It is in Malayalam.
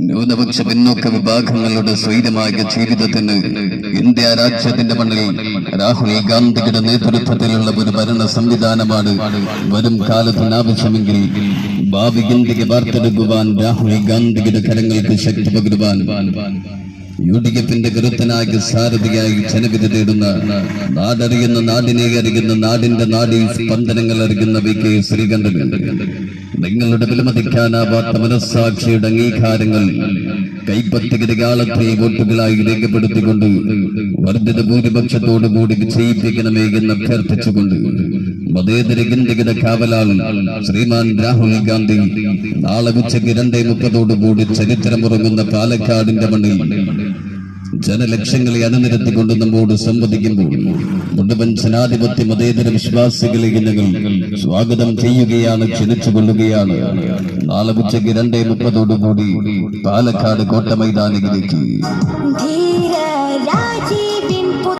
ന്യൂനപക്ഷ പിന്നോക്ക വിഭാഗങ്ങളുടെ സ്വൈരമായ ജീവിതത്തിന് ഇന്ത്യ രാജ്യത്തിന്റെ മണ്ണിൽ രാഹുൽ ഗാന്ധിയുടെ നേതൃത്വത്തിലുള്ള ഒരു ഭരണ സംവിധാനമാണ് വരും കാലത്തിന് ആവശ്യമെങ്കിൽ ഭാവി ഇന്ത്യയ്ക്ക് വാർത്തെടുക്കുവാൻ രാഹുൽ ഗാന്ധിയുടെ കരങ്ങൾക്ക് ശക്തി പകരുവാൻ യു ഡി എഫിന്റെ കരുത്തനായ സാരഥിയായി ജനവിധി തേടുന്ന നാടറിയുന്ന നാടിനെ അറിയുന്ന നാടിന്റെ നാടി സ്പന്ദനങ്ങൾ അറിയുന്ന വി കെ ശ്രീകണ്ഠൻ. നിങ്ങളുടെ വിലമതിക്കാനാവാത്ത മനസ്സാക്ഷിയുടെ അംഗീകാരങ്ങൾ കൈപ്പത്തിയുടെ കാലത്തെ വോട്ടുകളായി രേഖപ്പെടുത്തിക്കൊണ്ട് വർദ്ധിത ഭൂരിപക്ഷത്തോടുകൂടി വിജയിപ്പിക്കണമേ എന്ന് അഭ്യർത്ഥിച്ചുകൊണ്ട് മതേതര കാവലാൽ ശ്രീമാൻ രാഹുൽ ഗാന്ധി നാളെ ഉച്ചയ്ക്ക് രണ്ടേ മുപ്പതോടുകൂടി ചരിത്രമുറങ്ങുന്ന പാലക്കാടിന്റെ മണ്ണിൽ ജനലക്ഷങ്ങളെ അണിനിരത്തിക്കൊണ്ട് നമ്മോട് സംവദിക്കുമ്പോൾ മുഴുവൻ ജനാധിപത്യ മതേതര വിശ്വാസികളെ ഞങ്ങൾ സ്വാഗതം ചെയ്യുകയാണ് ക്ഷണിച്ചുകൊള്ളുകയാണ്. നാളെ ഉച്ചയ്ക്ക് രണ്ടേ മുപ്പതോടുകൂടി പാലക്കാട് കോട്ട മൈതാനിയിലേക്ക്